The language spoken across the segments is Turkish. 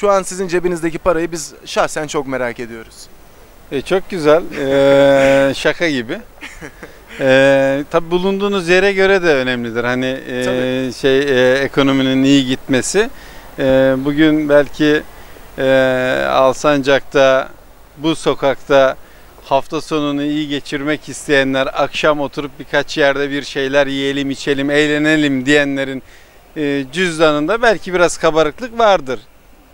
Şu an sizin cebinizdeki parayı biz şahsen çok merak ediyoruz. E, çok güzel. E, şaka gibi. E, tabii bulunduğunuz yere göre de önemlidir. Hani e, Tabii. şey e, ekonominin iyi gitmesi. E, bugün belki e, Alsancak'ta bu sokakta hafta sonunu iyi geçirmek isteyenler akşam oturup birkaç yerde bir şeyler yiyelim, içelim, eğlenelim diyenlerin e, cüzdanında belki biraz kabarıklık vardır.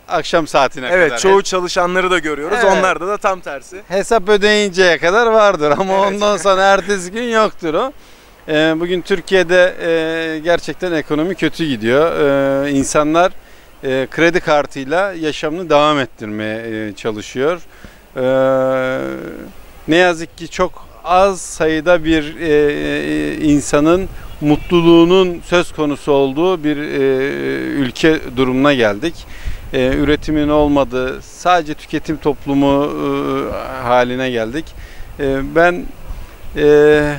Akşam saatine Evet kadar. çoğu çalışanları da görüyoruz. Evet. Onlarda da tam tersi. Hesap ödeyinceye kadar vardır ama Evet. ondan sonra ertesi gün yoktur o. Ee, bugün Türkiye'de e, gerçekten ekonomi kötü gidiyor. Ee, insanlar e, kredi kartıyla yaşamını devam ettirmeye e, çalışıyor. Ee, ne yazık ki çok az sayıda bir e, e, insanın mutluluğunun söz konusu olduğu bir e, ülke durumuna geldik. E, üretimin olmadığı sadece tüketim toplumu e, haline geldik. E, ben e,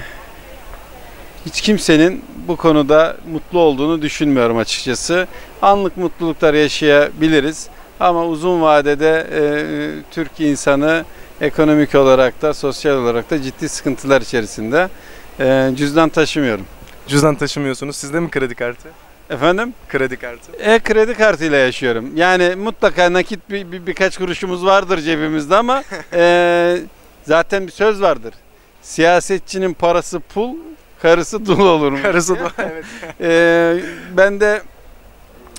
hiç kimsenin bu konuda mutlu olduğunu düşünmüyorum açıkçası. Anlık mutluluklar yaşayabiliriz ama uzun vadede e, Türk insanı ekonomik olarak da sosyal olarak da ciddi sıkıntılar içerisinde. E, cüzdan taşımıyorum. Cüzdan taşımıyorsunuz. Sizde mi kredi kartı? Efendim? Kredi kartı. E kredi kartıyla yaşıyorum. Yani mutlaka nakit bir, bir- birkaç kuruşumuz vardır cebimizde ama e, zaten bir söz vardır. Siyasetçinin parası pul, karısı dul olur mu? Karısı da evet. E, ben de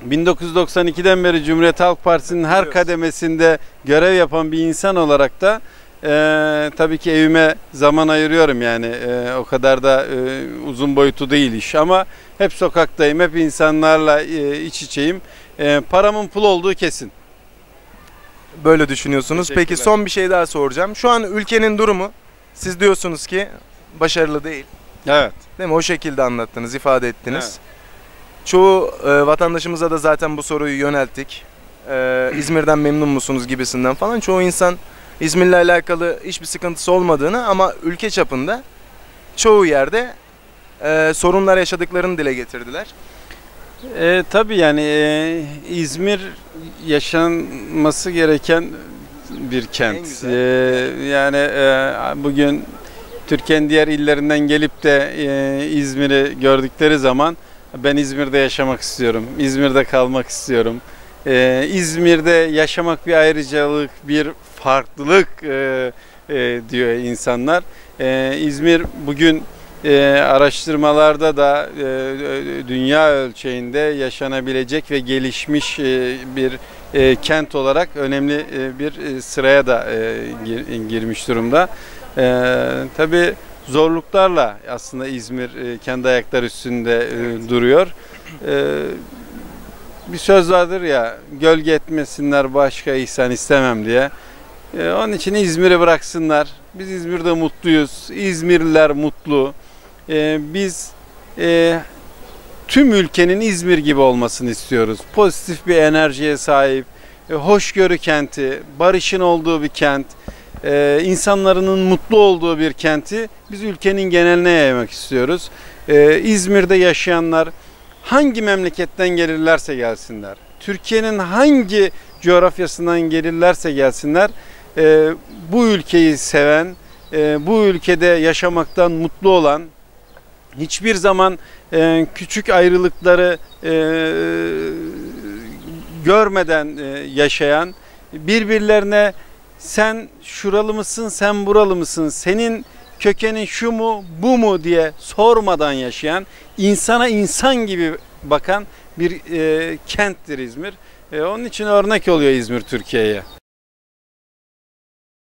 1992'den beri Cumhuriyet Halk Partisi'nin her kademesinde görev yapan bir insan olarak da e, tabii ki evime zaman ayırıyorum yani E, o kadar da e, uzun boyutu değil iş ama hep sokaktayım hep insanlarla e, iç içeyim E, paramın pul olduğu kesin. Böyle düşünüyorsunuz. Peki son bir şey daha soracağım. Şu an ülkenin durumu siz diyorsunuz ki başarılı değil. Evet. Değil mi? O şekilde anlattınız, ifade ettiniz. Çoğu e, vatandaşımıza da zaten bu soruyu yönelttik. E, İzmir'den memnun musunuz gibisinden falan. Çoğu insan İzmir'le alakalı hiçbir sıkıntısı olmadığını ama ülke çapında çoğu yerde e, sorunlar yaşadıklarını dile getirdiler. E, tabii yani e, İzmir yaşanması gereken bir En kent. E, yani e, bugün Türkiye'nin diğer illerinden gelip de e, İzmir'i gördükleri zaman ben İzmir'de yaşamak istiyorum, İzmir'de kalmak istiyorum. E, İzmir'de yaşamak bir ayrıcalık, bir farklılık e, e, diyor insanlar. E, İzmir bugün e, araştırmalarda da e, e, dünya ölçeğinde yaşanabilecek ve gelişmiş e, bir e, kent olarak önemli e, bir e, sıraya da e, gir- girmiş durumda. E, tabii zorluklarla aslında İzmir e, kendi ayakları üstünde e, duruyor. E, bir söz vardır ya gölge etmesinler başka ihsan istemem diye. E, onun için İzmir'i bıraksınlar. Biz İzmir'de mutluyuz. İzmirliler mutlu. E, biz e, tüm ülkenin İzmir gibi olmasını istiyoruz. Pozitif bir enerjiye sahip, e, hoşgörü kenti, barışın olduğu bir kent, e, insanların mutlu olduğu bir kenti biz ülkenin geneline yaymak istiyoruz. E, İzmir'de yaşayanlar hangi memleketten gelirlerse gelsinler, Türkiye'nin hangi coğrafyasından gelirlerse gelsinler, e, bu ülkeyi seven, e, bu ülkede yaşamaktan mutlu olan, hiçbir zaman e, küçük ayrılıkları e, görmeden e, yaşayan, birbirlerine sen şuralı mısın, sen buralı mısın, senin kökenin şu mu, bu mu diye sormadan yaşayan, insana insan gibi bakan bir e, kenttir İzmir. E, onun için örnek oluyor İzmir Türkiye'ye.